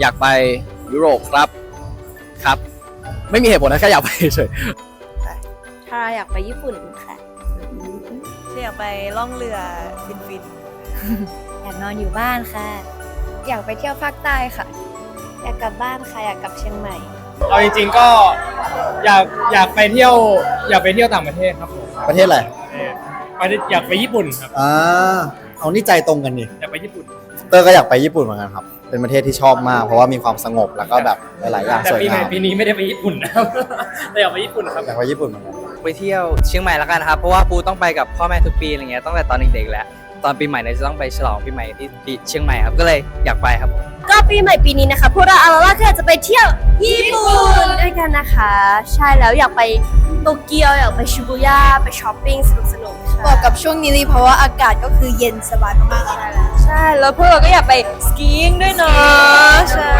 อยากไปยุโรปครับครับ ไม่มีเหตุผลนะแค่อยากไปเฉยค่ะอยากไปญี่ปุ่นค่ะอยากไปล่องเรือฟินฟินอยากนอนอยู่บ้านค่ะ อยากไปเที่ยวภาคใต้ค่ะ อยากกลับบ้านค่ะ อยากกลับเชียงใหม่ เอาจริงๆก็อยากอยากไปเที่ยว อยากไปเที่ยวต่างประเทศครับผมประเทศอะไรเออไปอยากไปญี่ปุ่นครับอ่าเอานี่ใจตรงกันนี่อยากไปญี่ปุ่น เตอร์ก็อยากไปญี่ปุ่นเหมือนกันครับ เป็นประเทศที่ชอบมาก เพราะว่ามีความสงบแล้วก็แบบหลายๆอย่างแต่สวยปีใหม่งามปีนี้ไม่ได้ไปญี่ปุ่นนะครับ แต่อยากไปญี่ปุ่นครับ อยากไปญี่ปุ่นเหมือนกัน ไปเที่ยวเชียงใหม่แล้วกันครับ เพราะว่าปูต้องไปกับพ่อแม่ทุกปีอะไรเงี้ยตั้งแต่ตอนเด็กๆแล้ว ตอนปีใหม่เนี่ยจะต้องไปฉลองปีใหม่ที่ที่เชียงใหม่ครับ ก็เลยอยากไปครับ ก็ปีใหม่ปีนี้นะคะพวกเราอาราล่าก็อยากจะไปเที่ยวญี่ปุ่นด้วยกันนะคะ ใช่แล้วอยากไปโตเกียวอยากไปชิบูย่าไปช้อปปิ้งสนุกๆค่ะ เหมาะกับช่วงนี้เลยเพราะว่าอากาศก็คือเย็นสบายมากๆเลยใช่แล้วพวกเราก็อยากไปสกี ಯಿಂ งด้วยเนาะใช่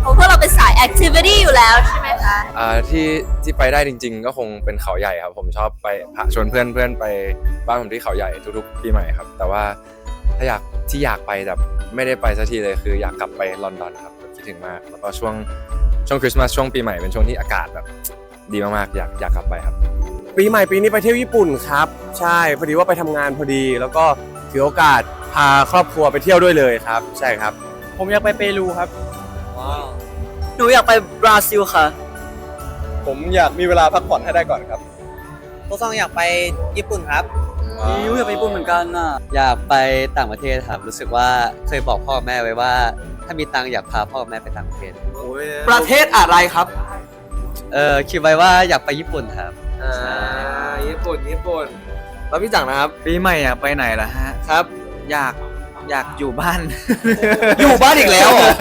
เพราะพวกเราเป็นสายแอคทิวิตี้อยู่แล้วใช่ไหมคะอ่าที่ที่ไปได้จริง ๆ ก็คงเป็นเขาใหญ่ครับ ผมชอบไปพาชวนเพื่อนเพื่อนไปบ้านผมที่เขาใหญ่ทุกๆปีใหม่ครับ แต่ว่าถ้าอยากที่อยากไปแบบไม่ได้ไปสักทีเลยคืออยากกลับไปลอนดอนครับคิดถึงมากแล้วก็ช่วงช่วงคริสต์มาสช่วงปีใหม่เป็นช่วงที่อากาศแบบดีมากๆอยากอยากกลับไปครับ ปีใหม่ปีนี้ไปเที่ยวญี่ปุ่นครับ ใช่พอดีว่าไปทำงานพอดี แล้วก็ถือโอกาสพาครอบครัวไปเที่ยวด้วยเลยครับ ใช่ครับ ผมอยากไปเปรูครับหนูอยากไปบราซิลค่ะ ผมอยากมีเวลาพักผ่อนให้ได้ก่อนครับโตซองอยากไปญี่ปุ่นครับยูอยากไปญี่ปุ่นเหมือนกันน่ะอยากไปต่างประเทศครับรู้สึกว่าเคยบอกพ่อกับแม่ไว้ว่า ถ้ามีตังค์อยากพาพ่อกับแม่ไปต่างประเทศประเทศอะไรครับ เออคิดไว้ว่าอยากไปญี่ปุ่นครับ อ่าญี่ปุ่นญี่ปุ่นแล้วพี่จังนะครับปีใหม่อยากไปไหนล่ะฮะ ครับ อยากอยากอยู่บ้าน อยู่บ้านอีกแล้วเหรอ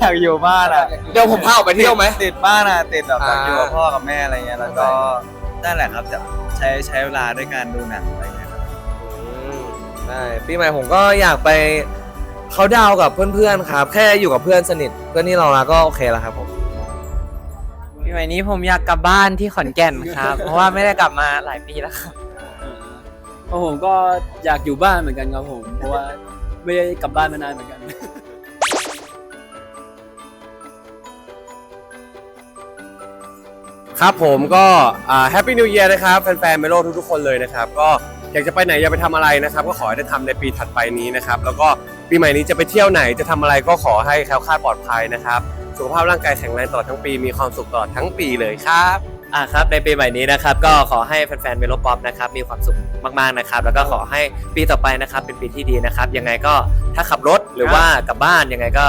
อยากอยู่บ้านอะเดี๋ยวผมพาออกไปเที่ยวไหม ติดบ้านอะติดแบบอ่าอยากอยู่กับพ่อกับแม่อะไรเงี้ยแล้วก็นั่นแหละครับจะใช้ใช้เวลาด้วยการดูหนังอะไรเงี้ยครับใช่ปีใหม่ผมก็อยากไปเขาดาวกับเพื่อนๆครับ แค่อยู่กับเพื่อนสนิทเพื่อนที่เรารักก็โอเคแล้วครับผม ปีใหม่นี้ผมอยากกลับบ้านที่ขอนแก่นครับ เพราะว่าไม่ได้กลับมาหลายปีแล้วครับเพราะผมก็อยากอยู่บ้านเหมือนกันครับผม เพราะว่าไม่ได้กลับบ้านมานานเหมือนกัน ครับผมก็แฮปปี้นิว e ย r นะครับแฟนๆเมโลทุกๆคนเลยนะครับ ก็อยากจะไปไหนอยากไปทำอะไรนะครับ ก็ขอให้ได้ทำในปีถัดไปนี้นะครับ แล้วก็ปีใหม่นี้จะไปเที่ยวไหนจะทำอะไรก็ขอให้แคล้วคลาดปลอดภัยนะครับ สุขภาพร่างกายแข็งแรงตลอดทั้งปี มีความสุขตลอดทั้งปีเลยครับอ่าครับในปีใหม่นี้นะครับก็ขอให้แฟนๆเมโลป๊อปนะครับมีความสุขมากๆนะครับ แล้วก็ขอให้ปีต่อไปนะครับเป็นปีที่ดีนะครับ ยังไงก็ถ้าขับรถหรือว่ากลับบ้านยังไงก็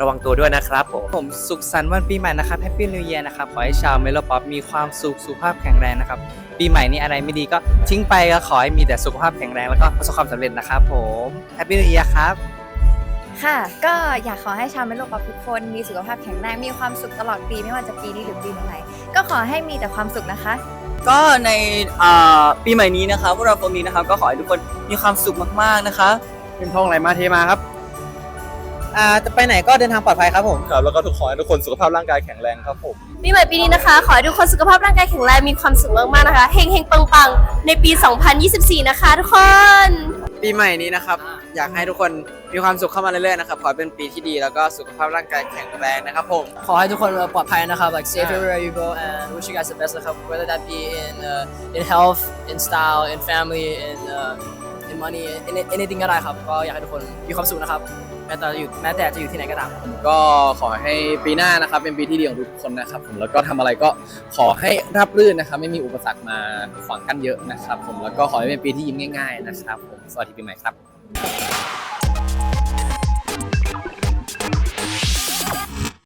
ระวังตัวด้วยนะครับผมผมสุขสันต์วันปีใหม่นะครับแฮปปี้นิว e ย r นะครับขอให้ชาวเมโลป๊อปมีความสุขสุขภาพแข็งแรงนะครับปีใหม่นี้อะไรไม่ดีก็ทิ้งไปก็ขอให้มีแต่สุขภาพแข็งแรงแล้วก็ประสบความสำเร็จนะครับผมแฮปปี้นิว e ย r ครับ ค่ะ ก็อยากขอให้ชาวเมโลป๊อปทุกคนมีสุขภาพแข็งแรง มีความสุขตลอดปีไม่ว่าจะปีนี้หรือปีไหนก็ขอให้มีแต่ความสุขนะคะ ก็ในอ่าปีใหม่นี้นะครับพวกเราตรงนี้นะครับก็ขอให้ทุกคนมีความสุขมากๆนะคะเป็นทองไหลมาเทมาครับอ่าจะไปไหนก็เดินทางปลอดภัยครับผม ครับแล้วก็ทุกขอให้ทุกคนสุขภาพร่างกายแข็งแรงครับผม ปีใหม่ปีนี้นะคะ ขอให้ทุกคนสุขภาพร่างกายแข็งแรงมีความสุขมากๆนะคะเฮงเฮงปังปังๆในปี 2024 นะคะทุกคน ปีใหม่นี้นะครับ อยากให้ทุกคนมีความสุขเข้ามาเรื่อยๆนะครับขอให้เป็นปีที่ดีแล้วก็สุขภาพร่างกายแข็งแรงนะครับผม ขอให้ทุกคนปลอดภัยนะครับ like safe everywhere you go and wish you guys the best นะครับ whether that be in uh, in health in style in family in uh, in money in anything ก็ได้ครับก็อยากให้ทุกคนมีความสุขนะครับแม้แต่อยู่แม้แต่จะอยู่ที่ไหนก็ตามก็ขอให้ปีหน้านะครับเป็นปีที่ดีของทุกคนนะครับผมแล้วก็ทำอะไรก็ขอให้ราบรื่นนะครับไม่มีอุปสรรคมาขวางกั้นเยอะนะครับผมแล้วก็ขอให้เป็นปีที่ยิ้มง่าย ๆ นะครับผมสวัสดีปีใหม่ครับ